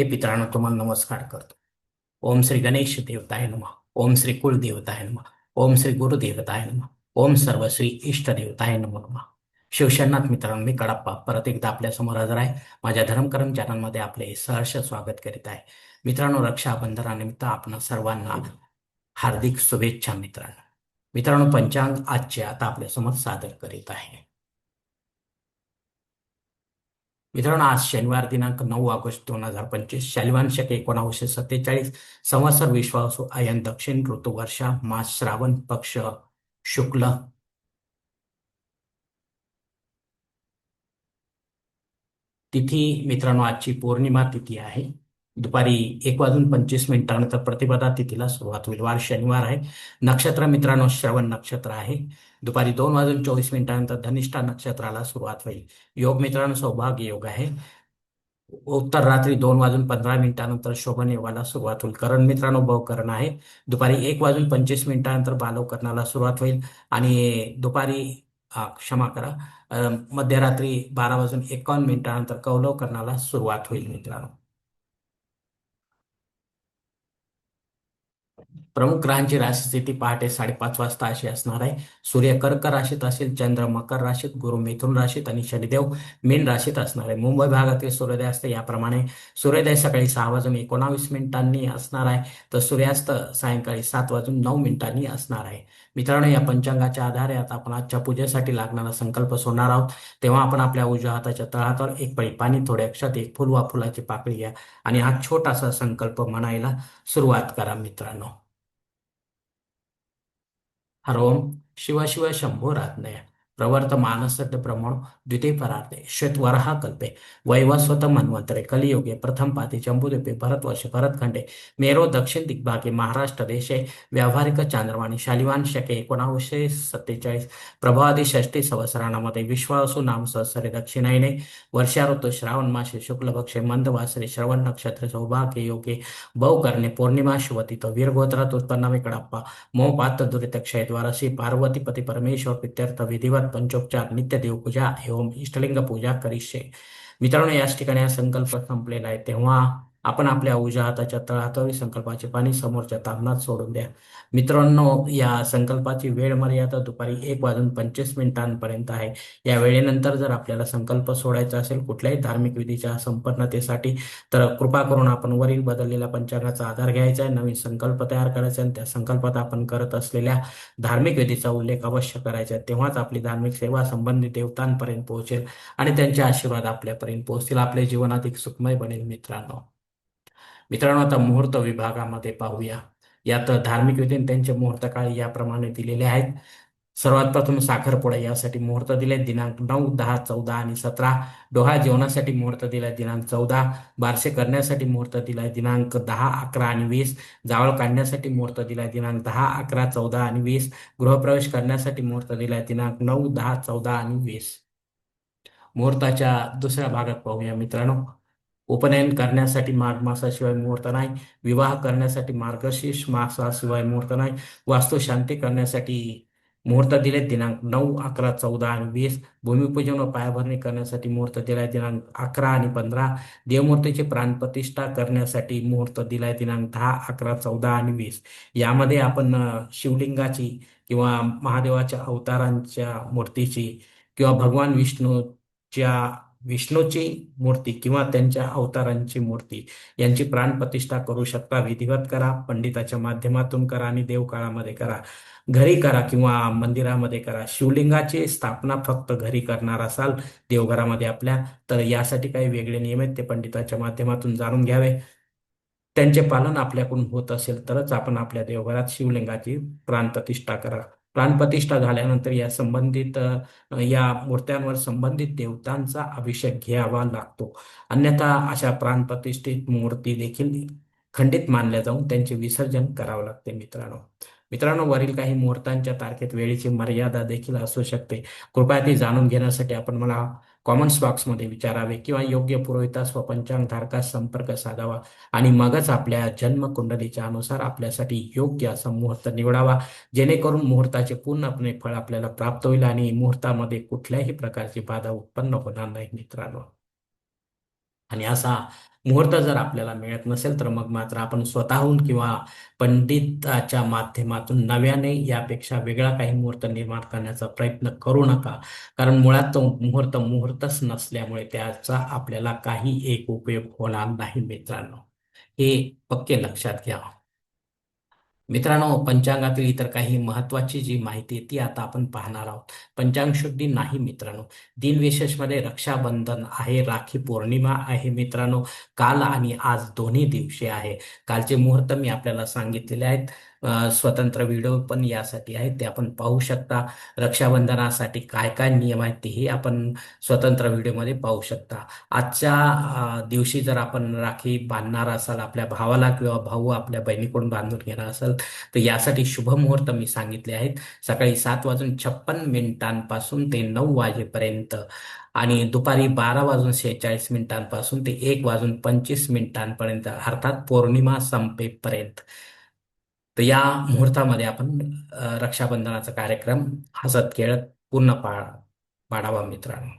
हे पितरांनो तुम्हाला नमस्कार करतो. ओम श्री गणेश देवताय नम. ओम श्री कुलदेवताय नम. ओम श्री गुरुदेवताय नम. ओम सर्व श्री इष्ट देवताय नम नम. शिवशरनाथ मित्रांनो मी कडप्पा परत एकदा आपल्यासमोर हजर आहे. माझ्या धर्मकर्म चॅनलमध्ये आपले सहर्ष स्वागत करीत आहे. मित्रांनो रक्षाबंधनानिमित्त आपण सर्वांना हार्दिक शुभेच्छा मित्रांनो. मित्रांनो पंचांग आजचे आता आपल्यासमोर सादर करीत आहे. मित्रांनो आज शनिवार दिनांक नऊ ऑगस्ट दोन हजार पंचवीस शालिवान एकोणावीसशे सत्तेचाळीस संवत्सर विश्वासू आयन दक्षिण ऋतू वर्षा मास श्रावण पक्ष शुक्ल. तिथी मित्रांनो आजची पौर्णिमा तिथी आहे. दुपारी एक वाजून पंचवीस मिनिटानंतर प्रतिपदा तिथीला सुरुवात होईल. वार शनिवार आहे. नक्षत्र मित्रांनो श्रवण नक्षत्र आहे. दुपारी दोन वाजून चोवीस मिनिटानंतर धनिष्ठा नक्षत्राला सुरुवात होईल. योग मित्रांनो सौभाग्य योग आहे. उत्तर रात्री दोन वाजून पंधरा मिनिटानंतर शोभन योगाला सुरुवात होईल. करण मित्रांनो बहुकरण आहे. दुपारी एक वाजून पंचवीस मिनिटानंतर बालवकरणाला सुरुवात होईल. आणि दुपारी क्षमा करा मध्यरात्री बारा वाजून एकावन्न मिनिटानंतर कौलवकरणाला सुरुवात होईल मित्रांनो. प्रमुख ग्रहांची राशीस्थिती पहाटे साडेपाच वाजता अशी असणार आहे. सूर्य कर्क राशीत असेल चंद्र मकर राशीत गुरु मिथुन राशीत आणि शनिदेव मीन राशीत असणार आहे. मुंबई भागातील सूर्योदय असते याप्रमाणे. सूर्योदय सकाळी सहा वाजून एकोणावीस मिनिटांनी असणार आहे. तर सूर्यास्त सायंकाळी सात वाजून नऊ मिनिटांनी असणार आहे. मित्रांनो या पंचांगाच्या आधारे आता आपण आजच्या पूजेसाठी लागणारा संकल्प सोडणार आहोत. तेव्हा आपण आपल्या उजव्या हाताच्या तळहातावर एक पळी पाणी थोड्या अक्षात एक फुल वा फुलाची पाकळी घ्या आणि हा छोटासा संकल्प म्हणायला सुरुवात करा मित्रांनो. हरोम शिव शिवा शंभो रात्नय प्रवर्त मानसद प्रमाण द्वितीय परार्थे श्वेतवरहा कल्पे. वैवस्वत मन्वंतरे. कलियुगे प्रथम पाती जम्बूद्वीपे भरतवर्ष भरतखंडे मेरो दक्षिण दिग्भागे. महाराष्ट्र देशे. व्यावहारिक चांद्रवाणी. शालिवान शके. एकोणावीसशे सत्तेचाळीस. प्रभादी षष्टी संवत्सरामध्ये विश्वासू नाम सहसरे दक्षिणायने. वर्षा ऋतू श्रावण मासे. शुक्ल पक्षे. मंदवासरे श्रवण नक्षत्र. सौभाग्य योगे. बहु करणे. पौर्णिमा तो वीरगोत्रात उत्पन्न. कडाप्पा मोह पात्र दुरित क्षय द्वारा श्री पार्वती परमेश्वर. प्रित्यर्थ विधिवत. पंचोपचार नित्य देवपूजा एवं इष्टलिंग पूजा करीशे मित्रांनो याच ठिकाणी हा संकल्प संपलेला आहे. तेव्हा आपण आपल्या उजा हाताच्या तळहातावरील संकल्पाचे पाणी समोरच्या तामणात सोडून द्या. मित्रांनो या संकल्पाची वेळ मर्यादा दुपारी एक वाजून पंचवीस मिनिटांपर्यंत आहे. या वेळेनंतर जर आपल्याला संकल्प सोडायचा असेल कुठल्याही धार्मिक विधीच्या संपन्नतेसाठी तर कृपा करून आपण वरील बदललेल्या पंचांगाचा आधार घ्यायचा आहे नवीन संकल्प तयार करायचा आणि त्या संकल्पात आपण करत असलेल्या धार्मिक विधीचा उल्लेख अवश्य करायचा तेव्हाच आपली धार्मिक सेवा संबंधित देवतांपर्यंत पोहोचेल आणि त्यांचे आशीर्वाद आपल्यापर्यंत पोहोचतील. आपले जीवन अधिक सुखमय बनेल मित्रांनो. मित्रांनो आता मुहूर्त विभागामध्ये पाहूया. यात धार्मिक रीतीने त्यांचे मुहूर्त काळ याप्रमाणे दिलेले आहेत. सर्वात प्रथम साखरपुडा यासाठी मुहूर्त दिले. दिनांक नऊ दहा चौदा आणि सतरा. डोहा जेवणासाठी मुहूर्त दिलाय दिनांक चौदा. बारसे करण्यासाठी मुहूर्त दिलाय दिनांक दहा अकरा आणि वीस. जावळ काढण्यासाठी मुहूर्त दिलाय दिनांक दहा अकरा चौदा आणि वीस. गृहप्रवेश करण्यासाठी मुहूर्त दिलाय दिनांक नऊ दहा चौदा आणि वीस. मुहूर्ताच्या दुसऱ्या भागात पाहूया मित्रांनो. उपनयन करण्यासाठी माघ मासाशिवाय मुहूर्त नाही. विवाह करण्यासाठी मार्गशीर्ष मासाशिवाय मुहूर्त नाही. वास्तुशांती करण्यासाठी मुहूर्त दिले दिनांक नऊ अकरा चौदा आणि वीस. भूमिपूजन व पायाभरणी करण्यासाठी मुहूर्त दिलाय दिनांक अकरा आणि पंधरा. देवमूर्तीची प्राणप्रतिष्ठा करण्यासाठी मुहूर्त दिलाय दिनांक दहा अकरा चौदा आणि वीस. यामध्ये आपण शिवलिंगाची किंवा महादेवाच्या अवतारांच्या मूर्तीची किंवा भगवान विष्णूच्या विष्णूची मूर्ती किंवा त्यांच्या अवतारांची मूर्ती यांची प्राणप्रतिष्ठा करू शकता. विधिवत करा पंडिताच्या माध्यमातून करा आणि देवकाळामध्ये करा. घरी करा किंवा मंदिरामध्ये करा. शिवलिंगाची स्थापना फक्त घरी करणार असाल देवघरामध्ये आपल्या तर यासाठी काही वेगळे नियम आहेत ते पंडिताच्या माध्यमातून जाणून घ्यावे. त्यांचे पालन आपल्याकडून होत असेल तरच आपण आपल्या देवघरात शिवलिंगाची प्राणप्रतिष्ठा करा. प्राणप्रतिष्ठा झाल्यानंतर या संबंधित या मूर्त्यांवर संबंधित देवतांचा अभिषेक घ्यावा लागतो. अन्यथा अशा प्राणप्रतिष्ठित मूर्ती देखील खंडित मानल्या जाऊन त्यांचे विसर्जन करावं लागते मित्रांनो. मित्रांनो वरील काही मुहूर्तांच्या तारखेत वेळेची मर्यादा देखील असू शकते. कृपया ती जाणून घेण्यासाठी आपण मला कॉमेंट्स बॉक्समध्ये विचारावे किंवा योग्य पुरोहितास व पंचांगधारकास संपर्क साधावा आणि मगच आपल्या जन्मकुंडलीच्या अनुसार आपल्यासाठी योग्य असा मुहूर्त निवडावा जेणेकरून मुहूर्ताचे पूर्णपणे फळ आपल्याला प्राप्त होईल आणि मुहूर्तामध्ये कुठल्याही प्रकारची बाधा उत्पन्न होणार नाही मित्रांनो. आणि असा मुहूर्त जर आपल्याला मिळत नसेल तर मग मात्र आपण स्वतःहून किंवा पंडिताच्या माध्यमातून नव्याने यापेक्षा वेगळा काही मुहूर्त निर्माण करण्याचा प्रयत्न करू नका. कारण मुळात तो मुहूर्त मुहूर्तच नसल्यामुळे त्याचा आपल्याला काही एक उपयोग होणार नाही मित्रांनो. हे पक्के लक्षात घ्या. मित्रांनो पंचांगातील इतर काही महत्वाची जी माहिती आहे ती आता आपण पाहणार आहोत. पंचांग शुद्धी नाही मित्रांनो. दिनविशेषमध्ये रक्षाबंधन आहे राखी पौर्णिमा आहे मित्रांनो. काल आणि आज दोन्ही दिवशी आहे. कालचे मुहूर्त मी आपल्याला सांगितलेले आहेत. स्वतंत्र व्हिडिओ पण यासाठी आहेत ते आपण पाहू शकता. रक्षाबंधनासाठी काय काय नियम आहेत तेही आपण स्वतंत्र व्हिडिओमध्ये पाहू शकता. आजच्या दिवशी जर आपण राखी बांधणार असाल आपल्या भावाला किंवा भाऊ आपल्या बहिणीकडून बांधून घेणार असाल तर यासाठी शुभ मुहूर्त मी सांगितले आहेत. सकाळी सात वाजून छप्पन मिनिटांपासून ते नऊ वाजेपर्यंत आणि दुपारी बारा वाजून शेहेचाळीस मिनिटांपासून ते एक वाजून पंचवीस मिनिटांपर्यंत अर्थात पौर्णिमा संपेपर्यंत. तर या मुहूर्तामध्ये आपण रक्षाबंधनाचा कार्यक्रम हसत खेळत पूर्ण पाळ पाडावा मित्रांनो.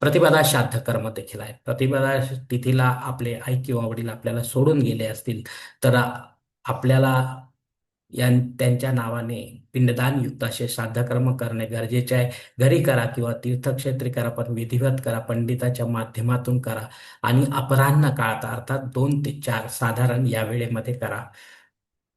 प्रतिपदा श्राद्ध कर्म देखील आहे प्रतिपदा तिथीला आपले आई किंवा वडील आपल्याला सोडून गेले असतील तर आपल्याला या त्यांच्या नावाने पिंडदान युक्त असे श्राद्धकर्म करणे गरजेचे आहे. घरी करा किंवा तीर्थक्षेत्री करा पण विधिवत करा पंडिताच्या माध्यमातून करा आणि अपराह्न काळात अर्थात दोन ते चार साधारण या वेळेमध्ये करा.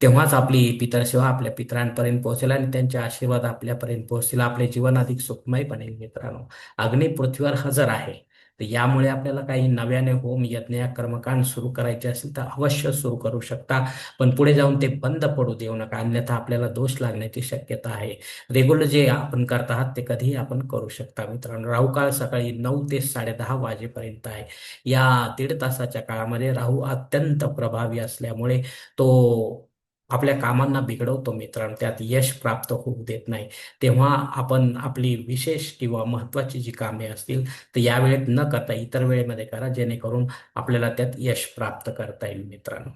तेव्हाच आपली पितरसेवा आपल्या पितरांपर्यंत पोहोचेल आणि त्यांचे आशीर्वाद आपल्यापर्यंत पोहोचतील. आपले जीवन अधिक सुखमय बनेल मित्रांनो. अग्नी पृथ्वीवर हजर आहे. तर यामुळे आपल्याला काही नव्याने होम यज्ञ कर्मकांड सुरू करायचे असेल तर अवश्य सुरू करू शकता. पण पुढे जाऊन ते बंद पडू देऊ नका. अन्यथा आपल्याला दोष लागण्याची शक्यता आहे. रेग्युलर जे आपण करत आहात ते कधीही आपण करू शकता मित्रांनो. राहू काळ सकाळी नऊ ते साडे दहा वाजेपर्यंत आहे. या दीड तासाच्या काळामध्ये राहू अत्यंत प्रभावी असल्यामुळे तो आपल्या कामांना बिघडवतो मित्रांनो त्यात यश प्राप्त होऊ देत नाही. तेव्हा आपण आपली विशेष किंवा महत्वाची जी कामे असतील तर या वेळेत न करता इतर वेळेमध्ये करा जेणेकरून आपल्याला त्यात यश प्राप्त करता येईल मित्रांनो.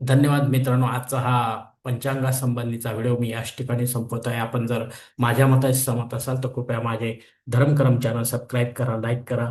धन्यवाद मित्रांनो. आजचा हा पंचांगा संबंधीचा व्हिडिओ मी याच ठिकाणी संपवत आहे. आपण जर माझ्या मताशी सहमत असाल तर कृपया माझे धर्मकर्म चॅनल सबस्क्राईब करा लाईक करा.